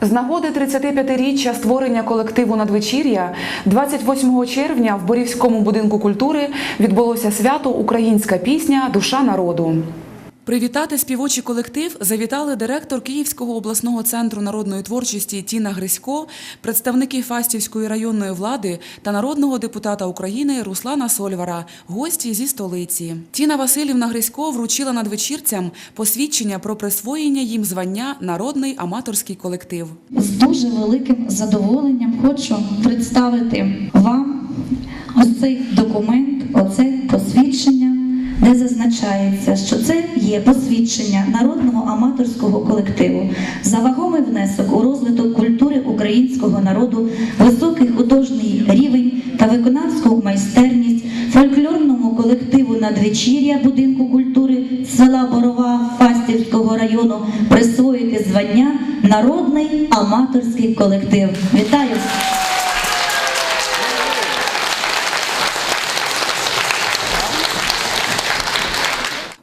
З нагоди 35-річчя створення колективу надвечір'я 28 червня в Борівському будинку культури відбулося свято Українська пісня Душа народу. Привітати співочий колектив завітали директор Київського обласного центру народної творчості Тіна Грисько, представники Фастівської районної влади та народного депутата України Руслана Сольвара, гості зі столиці. Тіна Васильівна Грисько вручила надвечірцям посвідчення про присвоєння їм звання Народний аматорський колектив. З дуже великим задоволенням хочу представити вам ось цей документ, оце посвідчення, де зазначається, що це є посвідчення народного аматорського колективу за вагомий внесок у розвиток культури українського народу, високий художній рівень та виконавську майстерність фольклорному колективу надвечір'я будинку культури села Борова Фастівського району присвоїти звання Народний аматорський колектив. Вітаю!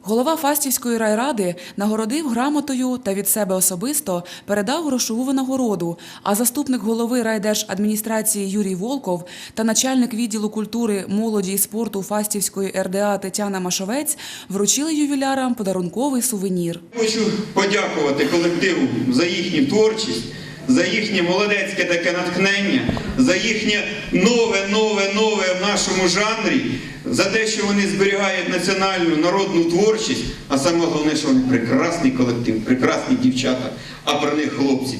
Голова Фастівської райради нагородив грамотою та від себе особисто передав грошову винагороду. А заступник голови райдержадміністрації Юрій Волков та начальник відділу культури, молоді і спорту Фастівської РДА Тетяна Машовець вручили ювілярам подарунковий сувенір. Хочу подякувати колективу за їхню творчість, за їхнє молодецьке таке натхнення, за їхнє нове, нове, нове в нашому жанрі, за те, що вони зберігають національну народну творчість, а саме головне, що вони прекрасний колектив, прекрасні дівчата, а про них хлопці.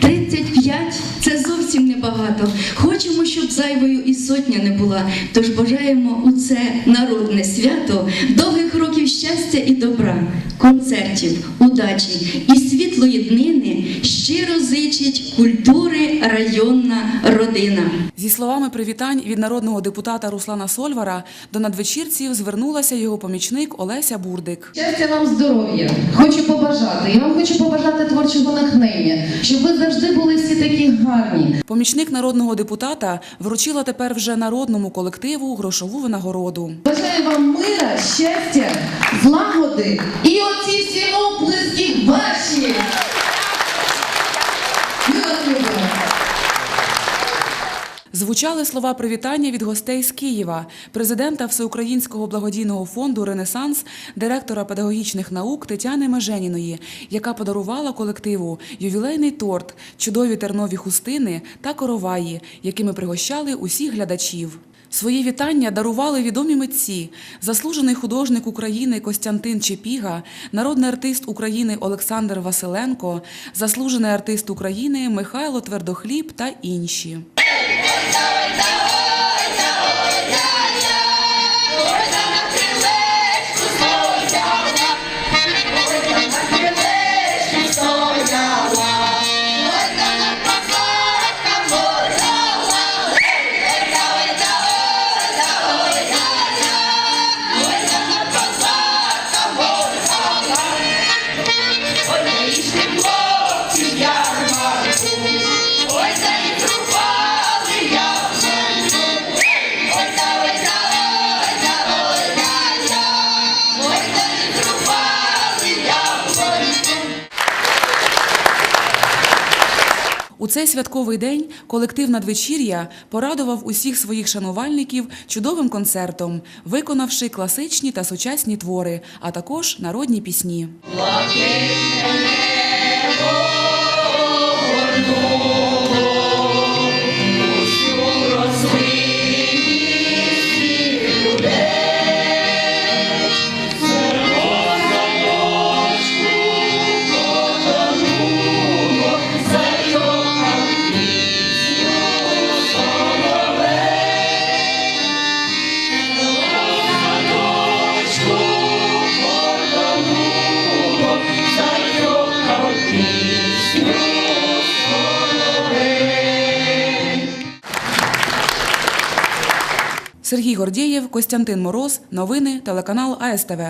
35 – це зовсім небагато. Хочемо, щоб зайвою і сотня не була. Тож бажаємо у це народне свято довгих щастя і добра, концертів, удачі і світлої днини щиро зичить культури районна родина. Зі словами привітань від народного депутата Руслана Сольвара до надвечірців звернулася його помічник Олеся Бурдик. Щастя вам здоров'я, хочу побажати. Я вам хочу побажати творчого натхнення, щоб ви завжди були всі такі гарні. Помічник народного депутата вручила тепер вже народному колективу грошову винагороду. Бажаю вам мира, щастя, злагоди і оці всі оплески ваші. Звучали слова привітання від гостей з Києва, президента Всеукраїнського благодійного фонду Ренесанс, директора педагогічних наук Тетяни Меженіної, яка подарувала колективу ювілейний торт, чудові тернові хустини та короваї, якими пригощали усіх глядачів. Свої вітання дарували відомі митці, заслужений художник України Костянтин Чепіга, народний артист України Олександр Василенко, заслужений артист України Михайло Твердохліб та інші. У цей святковий день колектив надвечір'я порадував усіх своїх шанувальників чудовим концертом, виконавши класичні та сучасні твори, а також народні пісні. Сергій Гордієв, Костянтин Мороз. Новини телеканал АСТВ.